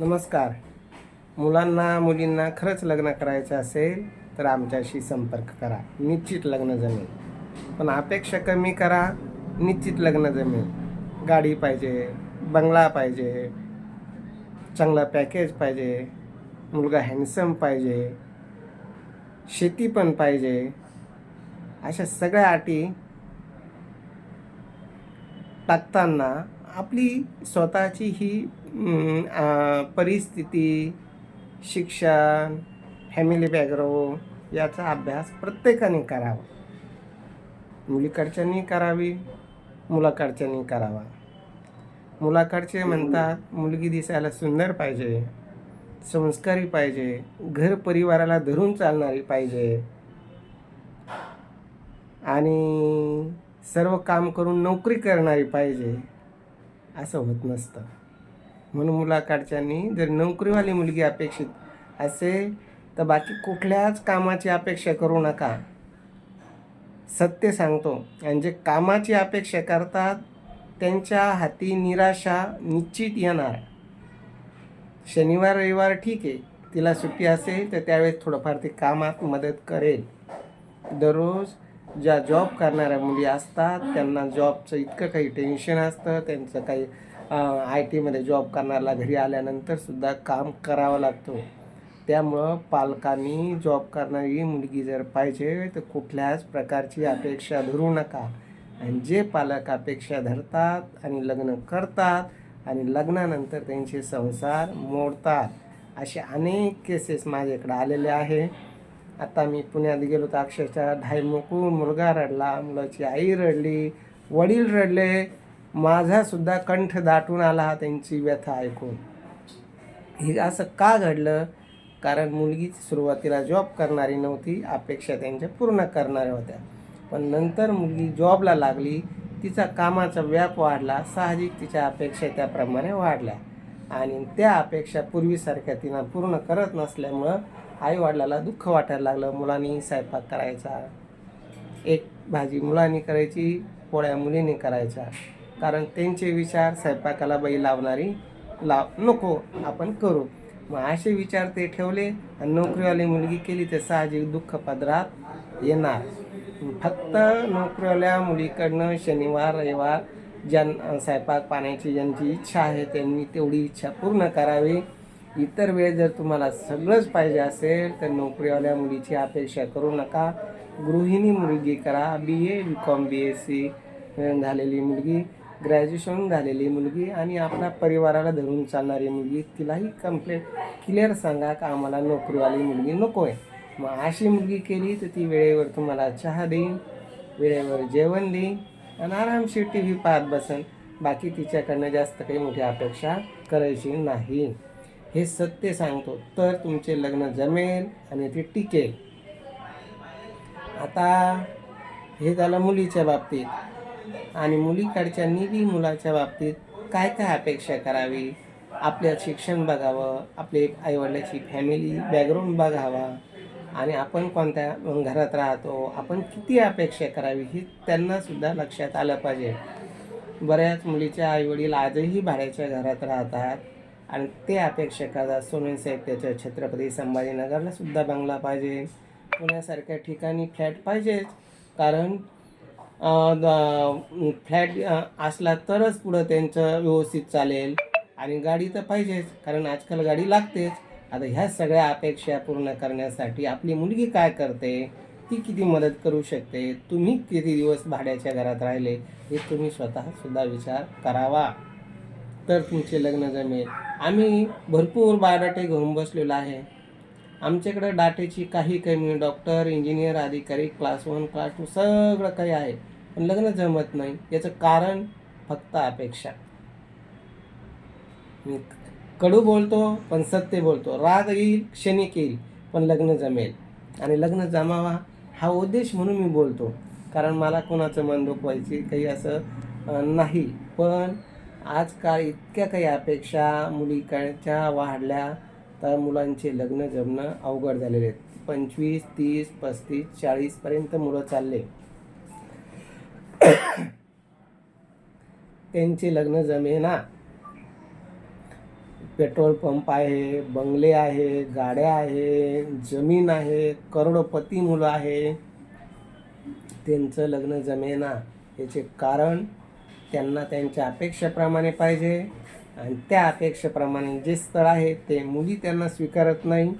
नमस्कार. मुलांना मुलींना खरंच लग्न करायचं असेल तर आमच्याशी संपर्क करा. निश्चित लग्न जमेल. पण अपेक्षा कमी करा निश्चित लग्न जमेल. गाडी पाहिजे बंगला पाहिजे चांगला पॅकेज पाहिजे मुलगा हँडसम पाहिजे शेती पण पाहिजे अशा सगळ्या अटी टाकताना आपली स्वतःची ही परिस्थिती शिक्षण फॅमिली बॅकग्राऊंड याचा अभ्यास प्रत्येकाने करावा. मुलीकडच्यांनी करावी मुलाकडच्यांनी करावा. मुलाकडचे म्हणतात मुलगी दिसायला सुंदर पाहिजे संस्कारी पाहिजे घर परिवाराला धरून चालणारी पाहिजे. आणि सर्व काम करून नोकरी करणारी पाहिजे असं होत नसतं. म्हणून मुलाकडच्यांनी जर नोकरीवाली मुलगी अपेक्षित असेल तर बाकी कुठल्याच कामाची अपेक्षा करू नका. सत्य सांगतो. आणि जे कामाची अपेक्षा करतात त्यांच्या हाती निराशा निश्चित येणार. शनिवार रविवार ठीक आहे. तिला सुट्टी असेल तर त्यावेळेस थोडंफार ती कामात मदत करेल. दररोज ज्या जॉब करणाऱ्या मुली असतात त्यांना जॉबचं इतकं काही टेन्शन असतं त्यांचं काही आय टीमध्ये जॉब करणाऱ्याला घरी आल्यानंतर सुद्धा काम करावं लागतो. त्यामुळं पालकांनी जॉब करणारी मुलगी जर पाहिजे तर कुठल्याच प्रकारची अपेक्षा धरू नका. आणि जे पालक अपेक्षा धरतात आणि लग्न करतात आणि लग्नानंतर त्यांचे संसार मोडतात असे अनेक केसेस माझ्याकडे आलेले आहे. आता मी पुण्यात गेलो तर अक्षरशः ढाई मुलगा रडला मुलाची आई रडली वडील रडले. माझासुद्धा कंठ दाटून आला त्यांची व्यथा ऐकून. हे असं का घडलं? कारण मुलगी सुरुवातीला जॉब करणारी नव्हती अपेक्षा त्यांच्या पूर्ण करणाऱ्या होत्या. पण नंतर मुलगी जॉबला लागली तिचा कामाचा व्याप वाढला साहजिक तिच्या अपेक्षा त्याप्रमाणे वाढल्या. आणि त्या अपेक्षा पूर्वीसारख्या तिनं पूर्ण करत नसल्यामुळं आईवडिलाला दुःख वाटायला लागलं. मुलांनी स्वयंपाक करायचा. एक भाजी मुलांनी करायची पोळ्या मुलीने करायच्या. कारण त्यांचे विचार स्वयंपाकाला बाई लावणारी लाव नको आपण करू. मग असे विचार ते ठेवले आणि नोकरीवाली मुलगी केली तर साहजिक दुःख पदरात येणार. फक्त नोकरीवाल्या मुलीकडनं शनिवार रविवार ज्यां स्वयंपाक पाण्याची ज्यांची इच्छा आहे त्यांनी तेवढी इच्छा पूर्ण करावी. इतर वेळ जर तुम्हाला सगळंच पाहिजे असेल तर नोकरीवाल्या मुलीची अपेक्षा करू नका. गृहिणी मुलगी करा. B A B com B S C झालेली मुलगी ग्रॅज्युएशन झालेली मुलगी आणि आपल्या परिवाराला धरून चालणारी मुलगी तिलाही कम्प्लेट क्लिअर सांगा का आम्हाला नोकरीवाली मुलगी नको आहे मग अशी मुलगी केली तर ती वेळेवर तुम्हाला चहा देईन वेळेवर जेवण देईन आणि आरामशीर टी व्ही पाहत बसेल. बाकी तिच्याकडनं जास्त काही मोठी अपेक्षा करायची नाही. हे सत्य सांगतो तर तुमचे लग्न जमेल आणि ते टिकेल. आता हे झालं मुलीच्या बाबतीत. आणि मुलीकडच्यांनी बी मुलाच्या बाबतीत काय काय अपेक्षा करावी? आपल्या शिक्षण बघावं आपले आईवडिलाची फॅमिली बॅकग्राऊंड बघावा. आणि आपण कोणत्या घरात राहतो आपण किती अपेक्षा करावी ही त्यांनासुद्धा लक्षात आलं पाहिजे. बऱ्याच मुलीच्या आईवडील आजही भाड्याच्या घरात राहतात. आणि ते अपेक्षा करतात सोनन साहेब त्याच्या छत्रपती संभाजीनगरला सुद्धा बंगला पाहिजे. पुण्यासारख्या ठिकाणी फ्लॅट पाहिजेच कारण फ्लॅट असला तरच पुढं त्यांचं व्यवस्थित चालेल. आणि गाडी तर पाहिजेच कारण आजकाल गाडी लागतेच. आता ह्या सगळ्या अपेक्षा पूर्ण करण्यासाठी आपली मुलगी काय करते? ती किती मदत करू शकते? तुम्ही किती दिवस भाड्याच्या घरात राहिले? हे तुम्ही स्वतःसुद्धा विचार करावा. तर तुमचे लग्न जमेल. आम्ही भरपूर बायोडाटे घेऊन बसलेलो आहे. आमच्याकडे डाटेची काही कमी डॉक्टर इंजिनियर अधिकारी क्लास वन क्लास टू सगळं काही आहे. पण लग्न जमत नाही. याचं कारण फक्त अपेक्षा. मी कडू बोलतो पण सत्य बोलतो. राग येईल क्षणिक येईल पण लग्न जमेल. आणि लग्न जमावा हा उद्देश म्हणून मी बोलतो. कारण मला कोणाचं मन दुखवायची काही असं नाही. पण आजकाल इतक्या काही अपेक्षा मुलीकडच्या वाढल्या तर मुलांचे लग्न जमणं अवघड झालेले आहेत. पंचवीस तीस पस्तीस चाळीसपर्यंत मुलं चालले. त्यांचे लग्न जमेना पेट्रोल पंप आहे बंगले आहे गाड्या आहे जमीन आहे करोडपती मुलं आहे. त्यांचं लग्न जमेना याचे कारण त्यांना त्यांच्या अपेक्षेप्रमाणे पाहिजे. आणि त्या अपेक्षेप्रमाणे जे स्थळ आहे ते मुली त्यांना स्वीकारत नाही.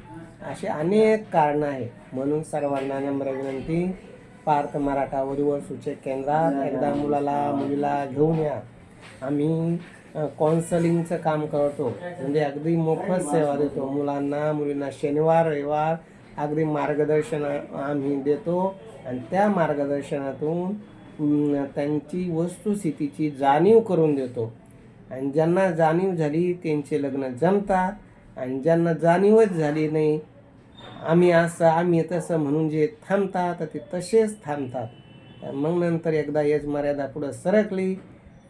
असे अनेक कारणं आहेत. म्हणून सर्वांना नम्र विनंती. पार्थ मराठा वधूवर सूचक केंद्रात एकदा मुलाला मुलीला घेऊन या. आम्ही काउन्सलिंगचं काम करतो. म्हणजे अगदी मोफत सेवा देतो. मुलांना मुलींना शनिवार रविवार अगदी मार्गदर्शन आम्ही देतो. आणि त्या मार्गदर्शनातून त्यांची वस्तुस्थितीची जाणीव करून देतो. आणि ज्यांना जाणीव झाली त्यांचे लग्न जमतात. आणि ज्यांना जाणीवच झाली नाही आम्ही असं आम्ही तसं म्हणून जे थांबतात ते तसेच थांबतात. मग नंतर एकदा यज मर्यादा पुढं सरकली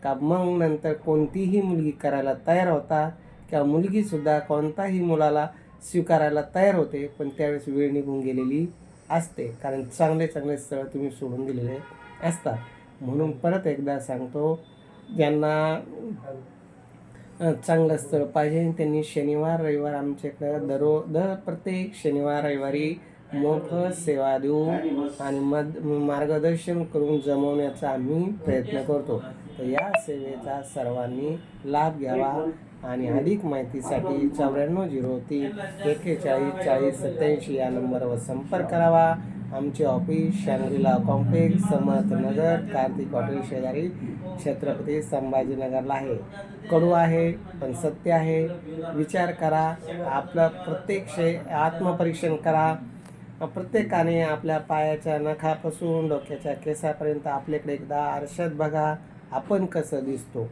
का मग नंतर कोणतीही मुलगी करायला तयार होता किंवा मुलगीसुद्धा कोणताही मुलाला स्वीकारायला तयार होते पण त्यावेळेस वेळ निघून गेलेली असते. कारण चांगले चांगले स्थळ तुम्ही सोडून दिलेले असतात. म्हणून परत एकदा सांगतो ज्यांना चांगलं स्थळ पाहिजे आणि त्यांनी शनिवार रविवार आमच्याकडं दरो दर प्रत्येक शनिवार रविवारी मोफत सेवा देऊ आणि मद मार्गदर्शन करून जमवण्याचा आम्ही प्रयत्न करतो. तर या सेवेचा सर्वांनी लाभ घ्यावा आणि अधिक माहितीसाठी चौऱ्याण्णव झिरो तीन एक्केचाळीस चाळीस सत्याऐंशी या नंबरवर संपर्क करावा. आमचे office Shangrila complex Samarth Nagar Kartik hotel शेजारी छत्रपती संभाजीनगरला आहे. कडू आहे पण सत्य आहे. विचार करा आपलं प्रत्येक शे आत्मपरीक्षण करा. प्रत्येकाने आपल्या पायाच्या नखापासून डोक्याच्या केसापर्यंत आपल्याकडे एकदा आरशात बघा आपण कसं दिसतो.